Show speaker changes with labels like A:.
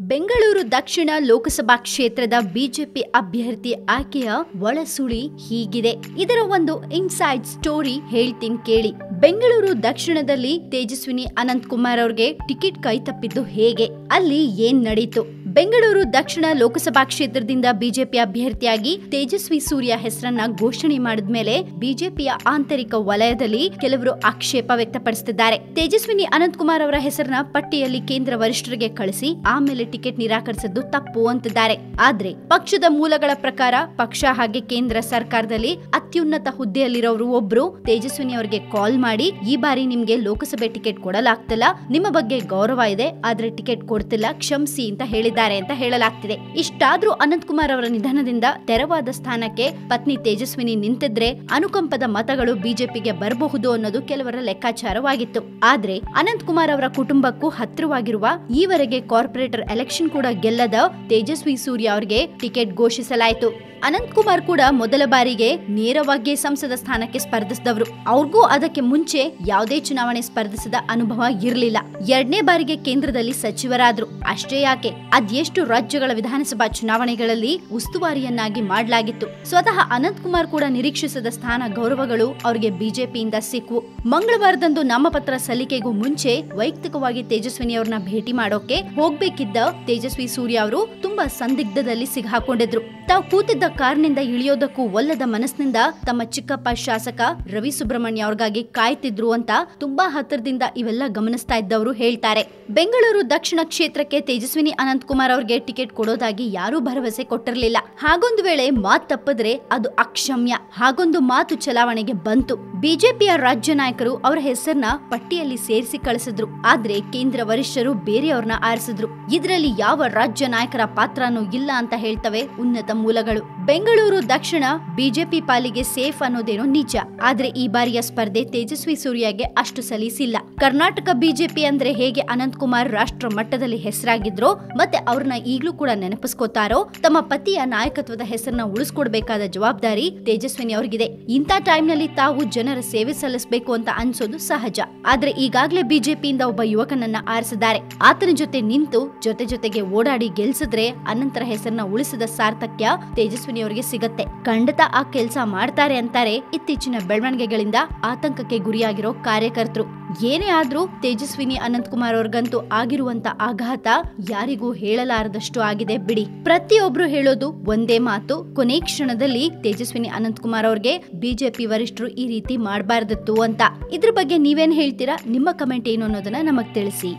A: ಬೆಂಗಳೂರು ದಕ್ಷಿಣ ಲೋಕಸಭಾ ಕ್ಷೇತ್ರದ ಬಿಜೆಪಿ ಅಭ್ಯರ್ಥಿ ಆಯ್ಕೆಯ ಒಳಸುಳಿ ಹೀಗಿದೆ. ಇದರ ಒಂದು ಇನ್ಸೈಡ್ ಸ್ಟೋರಿ ಹೇಳ್ತೀನಿ ಕೇಳಿ. ಬೆಂಗಳೂರು ದಕ್ಷಿಣದಲ್ಲಿ ತೇಜಸ್ವಿನಿ ಅನಂತ್ ಕುಮಾರ್ ಅವ್ರಿಗೆ ಟಿಕೆಟ್ ಕೈ ತಪ್ಪಿದ್ದು ಹೇಗೆ? ಅಲ್ಲಿ ಏನ್ ನಡೀತು? ಬೆಂಗಳೂರು ದಕ್ಷಿಣ ಲೋಕಸಭಾ ಕ್ಷೇತ್ರದಿಂದ ಬಿಜೆಪಿ ಅಭ್ಯರ್ಥಿಯಾಗಿ ತೇಜಸ್ವಿ ಸೂರ್ಯ ಹೆಸರನ್ನ ಘೋಷಣೆ ಮಾಡಿದ ಮೇಲೆ ಬಿಜೆಪಿಯ ಆಂತರಿಕ ವಲಯದಲ್ಲಿ ಕೆಲವರು ಆಕ್ಷೇಪ ವ್ಯಕ್ತಪಡಿಸುತ್ತಿದ್ದಾರೆ. ತೇಜಸ್ವಿನಿ ಅನಂತ್ ಕುಮಾರ್ ಅವರ ಹೆಸರನ್ನ ಪಟ್ಟಿಯಲ್ಲಿ ಕೇಂದ್ರ ವರಿಷ್ಠರಿಗೆ ಕಳಿಸಿ ಆಮೇಲೆ ಟಿಕೆಟ್ ನಿರಾಕರಿಸಿದ್ದು ತಪ್ಪು ಅಂತಿದ್ದಾರೆ. ಆದ್ರೆ ಪಕ್ಷದ ಮೂಲಗಳ ಪ್ರಕಾರ ಪಕ್ಷ ಹಾಗೆ ಕೇಂದ್ರ ಸರ್ಕಾರದಲ್ಲಿ ಅತ್ಯುನ್ನತ ಹುದ್ದೆಯಲ್ಲಿರೋರು ಒಬ್ರು ತೇಜಸ್ವಿನಿ ಅವರಿಗೆ ಕಾಲ್ ಮಾಡಿ ಈ ಬಾರಿ ನಿಮ್ಗೆ ಲೋಕಸಭೆ ಟಿಕೆಟ್ ಕೊಡಲಾಗ್ತಿಲ್ಲ. ನಿಮ್ಮ ಬಗ್ಗೆ ಗೌರವ ಇದೆ, ಆದ್ರೆ ಟಿಕೆಟ್ ಕೊಡ್ತಿಲ್ಲ, ಕ್ಷಮಿಸಿ ಅಂತ ಹೇಳಿದ್ದಾರೆ. ಅಂತ ಹೇಳಲಾಗ್ತಿದೆ. ಇಷ್ಟಾದ್ರೂ ಅನಂತ್ ಕುಮಾರ್ ಅವರ ನಿಧನದಿಂದ ತೆರವಾದ ಸ್ಥಾನಕ್ಕೆ ಪತ್ನಿ ತೇಜಸ್ವಿನಿ ನಿಂತಿದ್ರೆ ಅನುಕಂಪದ ಮತಗಳು ಬಿಜೆಪಿಗೆ ಬರಬಹುದು ಅನ್ನೋದು ಕೆಲವರ ಲೆಕ್ಕಾಚಾರವಾಗಿತ್ತು. ಆದ್ರೆ ಅನಂತ್ ಕುಮಾರ್ ಅವರ ಕುಟುಂಬಕ್ಕೂ ಹತ್ತಿರವಾಗಿರುವ ಈವರೆಗೆ ಕಾರ್ಪೊರೇಟರ್ ಎಲೆಕ್ಷನ್ ಕೂಡ ಗೆಲ್ಲದ ತೇಜಸ್ವಿ ಸೂರ್ಯ ಅವರಿಗೆ ಟಿಕೆಟ್ ಘೋಷಿಸಲಾಯಿತು. ಅನಂತ್ ಕುಮಾರ್ ಕೂಡ ಮೊದಲ ಬಾರಿಗೆ ನೇರವಾಗಿ ಸಂಸದ ಸ್ಥಾನಕ್ಕೆ ಸ್ಪರ್ಧಿಸಿದವರು. ಅವ್ರಿಗೂ ಅದಕ್ಕೆ ಮುಂಚೆ ಯಾವುದೇ ಚುನಾವಣೆ ಸ್ಪರ್ಧಿಸಿದ ಅನುಭವ ಇರಲಿಲ್ಲ. ಎರಡನೇ ಬಾರಿಗೆ ಕೇಂದ್ರದಲ್ಲಿ ಸಚಿವರಾದ್ರು. ಅಷ್ಟೇ ಯಾಕೆ? ಅದೆಷ್ಟು ರಾಜ್ಯಗಳ ವಿಧಾನಸಭಾ ಚುನಾವಣೆಗಳಲ್ಲಿ ಉಸ್ತುವಾರಿಯನ್ನಾಗಿ ಮಾಡಲಾಗಿತ್ತು. ಸ್ವತಃ ಅನಂತ್ ಕುಮಾರ್ ಕೂಡ ನಿರೀಕ್ಷಿಸದ ಸ್ಥಾನ ಗೌರವಗಳು ಅವರಿಗೆ ಬಿಜೆಪಿಯಿಂದ ಸಿಕ್ಕು. ಮಂಗಳವಾರದಂದು ನಾಮಪತ್ರ ಸಲ್ಲಿಕೆಗೂ ಮುಂಚೆ ವೈಯಕ್ತಿಕವಾಗಿ ತೇಜಸ್ವಿನಿ ಅವ್ರನ್ನ ಭೇಟಿ ಮಾಡೋಕೆ ಹೋಗ್ಬೇಕಿದ್ದ ತೇಜಸ್ವಿ ಸೂರ್ಯ ಅವರು ತುಂಬಾ ಸಂದಿಗ್ಧದಲ್ಲಿ ಸಿಗಾಕೊಂಡಿದ್ರು ತಾವು ಕೂತಿದ್ದ ಕಾರ್ನಿಂದ ಇಳಿಯೋದಕ್ಕೂ ಒಲ್ಲದ ಮನಸ್ಸಿನಿಂದ ತಮ್ಮ ಚಿಕ್ಕಪ್ಪ ಶಾಸಕ ರವಿ ಸುಬ್ರಹ್ಮಣ್ಯ ಅವ್ರಿಗಾಗಿ ಕಾಯ್ತಿದ್ರು ಅಂತ ತುಂಬಾ ಹತ್ತಿರದಿಂದ ಇವೆಲ್ಲ ಗಮನಿಸ್ತಾ ಇದ್ದವರು ಹೇಳ್ತಾರೆ. ಬೆಂಗಳೂರು ದಕ್ಷಿಣ ಕ್ಷೇತ್ರಕ್ಕೆ ತೇಜಸ್ವಿನಿ ಅನಂತ್ ಕುಮಾರ್ ಅವ್ರಿಗೆ ಟಿಕೆಟ್ ಕೊಡೋದಾಗಿ ಯಾರೂ ಭರವಸೆ ಕೊಟ್ಟಿರಲಿಲ್ಲ. ಹಾಗೊಂದು ವೇಳೆ ಮಾತು ತಪ್ಪಿದ್ರೆ ಅದು ಅಕ್ಷಮ್ಯ. ಹಾಗೊಂದು ಮಾತು ಚಲಾವಣೆಗೆ ಬಂತು. ಬಿಜೆಪಿಯ ರಾಜ್ಯ ನಾಯಕರು ಅವರ ಹೆಸರನ್ನ ಪಟ್ಟಿಯಲ್ಲಿ ಸೇರಿಸಿ ಕಳಿಸಿದ್ರು. ಆದ್ರೆ ಕೇಂದ್ರ ವರಿಷ್ಠರು ಬೇರೆಯವ್ರನ್ನ ಆರಿಸಿದ್ರು. ಇದರಲ್ಲಿ ಯಾವ ರಾಜ್ಯ ನಾಯಕರ ಪಾತ್ರನೂ ಇಲ್ಲ ಅಂತ ಹೇಳ್ತವೆ ಉನ್ನತ ಮೂಲಗಳು. ಬೆಂಗಳೂರು, ದಕ್ಷಿಣ ಬಿಜೆಪಿ ಪಾಲಿಗೆ ಸೇಫ್ ಅನ್ನೋದೇನೋ ನಿಜ. ಆದ್ರೆ ಈ ಬಾರಿಯ ಸ್ಪರ್ಧೆ ತೇಜಸ್ವಿ ಸೂರ್ಯಗೆ ಅಷ್ಟು ಸಲೀಸಿಲ್ಲ. ಕರ್ನಾಟಕ ಬಿಜೆಪಿ ಅಂದ್ರೆ ಹೇಗೆ ಅನಂತ್ ಕುಮಾರ್ ರಾಷ್ಟ್ರ ಮಟ್ಟದಲ್ಲಿ ಹೆಸರಾಗಿದ್ರೋ, ಮತ್ತೆ ಅವ್ರನ್ನ ಈಗ್ಲೂ ಕೂಡ ನೆನಪಿಸ್ಕೋತಾರೋ, ತಮ್ಮ ಪತಿಯ ನಾಯಕತ್ವದ ಹೆಸರನ್ನ ಉಳಿಸ್ಕೊಡ್ಬೇಕಾದ ಜವಾಬ್ದಾರಿ ತೇಜಸ್ವಿನಿ ಅವ್ರಿಗಿದೆ. ಇಂಥ ಟೈಮ್ನಲ್ಲಿ ತಾವು ಜನರ ಸೇವೆ ಸಲ್ಲಿಸಬೇಕು ಅಂತ ಅನ್ಸೋದು ಸಹಜ. ಆದ್ರೆ ಈಗಾಗಲೇ ಬಿಜೆಪಿಯಿಂದ ಒಬ್ಬ ಯುವಕನನ್ನ ಆರಿಸಿದ್ದಾರೆ. ಆತನ ಜೊತೆ ನಿಂತು ಜೊತೆ ಜೊತೆಗೆ ಓಡಾಡಿ ಗೆಲ್ಸಿದ್ರೆ ಅನಂತರ ಹೆಸರನ್ನ ಉಳಿಸಿದ ಸಾರ್ಥಕ್ಯ ತೇಜಸ್ವಿನಿ ಅವರಿಗೆ ಸಿಗತ್ತೆ. ಖಂಡಿತ ಆ ಕೆಲಸ ಮಾಡ್ತಾರೆ ಅಂತಾರೆ ಇತ್ತೀಚಿನ ಬೆಳವಣಿಗೆಗಳಿಂದ ಆತಂಕಕ್ಕೆ ಗುರಿಯಾಗಿರೋ ಕಾರ್ಯಕರ್ತರು. ಏನೇ ಆದ್ರೂ ತೇಜಸ್ವಿನಿ ಅನಂತ್ ಕುಮಾರ್ ಅವ್ರಿಗಂತೂ ಆಗಿರುವಂತ ಆಘಾತ ಯಾರಿಗೂ ಹೇಳಲಾರದಷ್ಟು ಆಗಿದೆ ಬಿಡಿ. ಪ್ರತಿಯೊಬ್ರು ಹೇಳೋದು ಒಂದೇ ಮಾತು. ಕೊನೆ ಕ್ಷಣದಲ್ಲಿ ತೇಜಸ್ವಿನಿ ಅನಂತ್ ಕುಮಾರ್ ಅವ್ರಿಗೆ ಬಿಜೆಪಿ ವರಿಷ್ಠರು ಈ ರೀತಿ ಮಾಡಬಾರ್ದಿತ್ತು ಅಂತ. ಇದ್ರ ಬಗ್ಗೆ ನೀವೇನ್ ಹೇಳ್ತೀರಾ? ನಿಮ್ಮ ಕಮೆಂಟ್ ಏನು ಅನ್ನೋದನ್ನ ನಮಗ್ ತಿಳಿಸಿ.